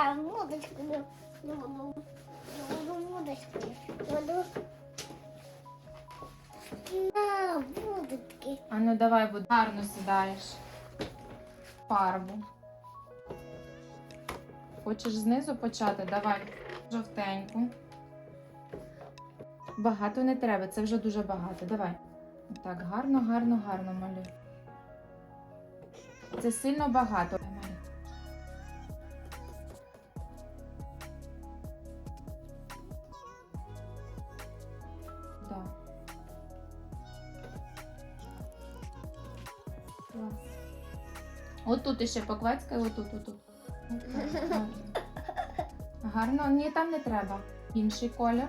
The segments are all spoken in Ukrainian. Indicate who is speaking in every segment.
Speaker 1: Я водочкою. Буду, буду водочкою. Буду... На, водочки.
Speaker 2: А ну давай, будь гарно сідаєш. Фарбу. Хочеш знизу почати? Давай. Жовтеньку. Багато не треба, це вже дуже багато. Давай. Так, гарно, гарно, гарно малюй. Це сильно багато. От тут іще поквацькай, отут, отут. Гарно. Гарно. Ні, там не треба. Інший колір.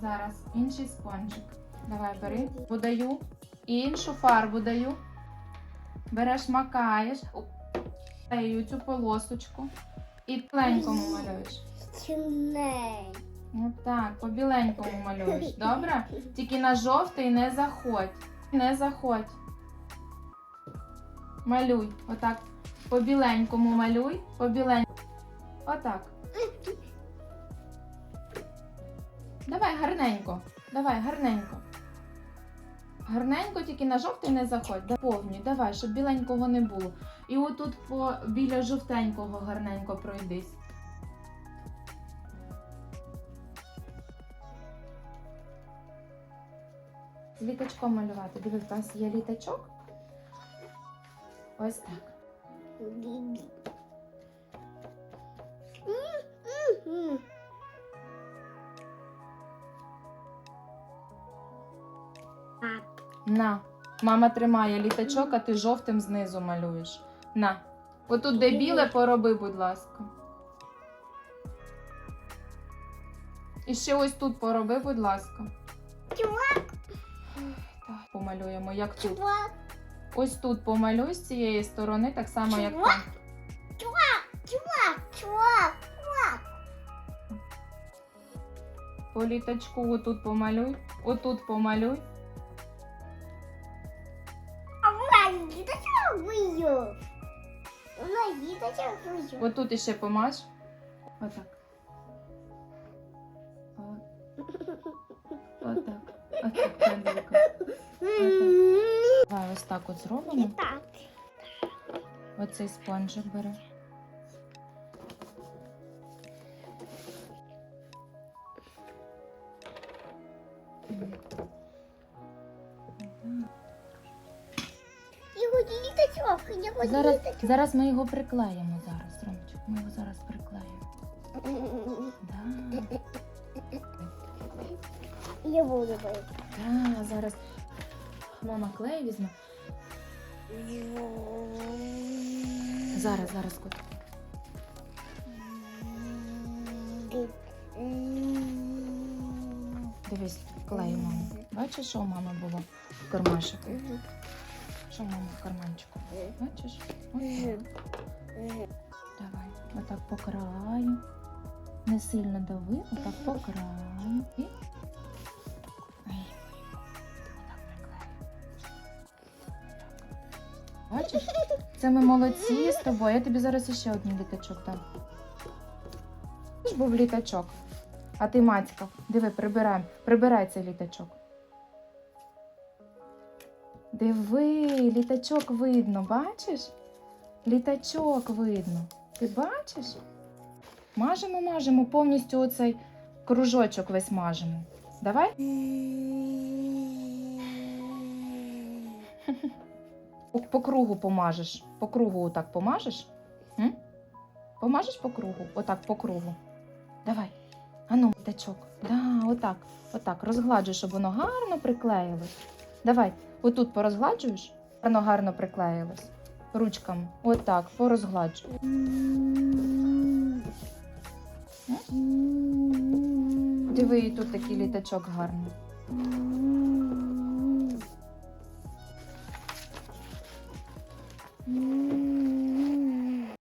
Speaker 2: Зараз інший спонжик. Давай бери. Подаю. Іншу фарбу даю. Береш, макаєш. Даю цю полосочку. І тленькому малюєш.
Speaker 1: Темней.
Speaker 2: Отак, по біленькому малюєш. Добре? Тільки на жовтий не заходь. Не заходь. Малюй. Отак. По біленькому малюй. По біленькому. Отак. Давай гарненько. Давай, гарненько. Гарненько, тільки на жовтий не заходь. Доповнюй, давай, щоб біленького не було. І отут по біля жовтенького гарненько пройдись. Літачком малювати. Дивись, у нас є літачок. Ось так. На. Мама тримає літачок, а ти жовтим знизу малюєш. На. Отут де біле пороби, будь ласка. І ще ось тут пороби, будь ласка.
Speaker 1: Чувак,
Speaker 2: Так, помалюємо, як тут.
Speaker 1: чувак,
Speaker 2: Ось тут помалюй з цієї сторони, так само, як там.
Speaker 1: чувак, чувак.
Speaker 2: По літачку отут помалюй, отут помалюй.
Speaker 1: А вона діточок вийде. Вона діточок вийде.
Speaker 2: Отут іще помаж. Отак. О, Отак. Отак, пензликом. Так от зробимо.
Speaker 1: Так.
Speaker 2: Оцей спонжик
Speaker 1: його
Speaker 2: Зараз, зараз ми його приклеїмо зараз, Ромчик. Ми його зараз приклеїмо. Да.
Speaker 1: Я буду.
Speaker 2: Да, зараз мама клей візьме. Зараз, зараз, кот. Дивись, клей мама. Бачиш, що у мами було в кармашику? Що мама в карманчику? Бачиш? Отак. Давай, отак по краю. Не сильно дави, отак по краю. І. Бачиш? Це ми молодці з тобою. Я тобі зараз іще один літачок дам. Ж був літачок. А ти мацькав. Диви, прибирай, прибирай цей літачок. Диви, літачок видно, бачиш? Літачок видно. Ти бачиш? Мажемо, мажемо, повністю оцей кружочок весь мажемо. Давай. По, кругу помажеш. По кругу отак помажеш. М? Помажеш по кругу? Отак по кругу. Давай. Ану, літачок. Да, отак. Отак. Розгладжуй, щоб воно гарно приклеїлось. Давай, отут порозгладжуєш, воно гарно приклеїлось. Ручками. Отак, порозгладжуй. Диви, тут такий літачок гарний.
Speaker 1: 嗯。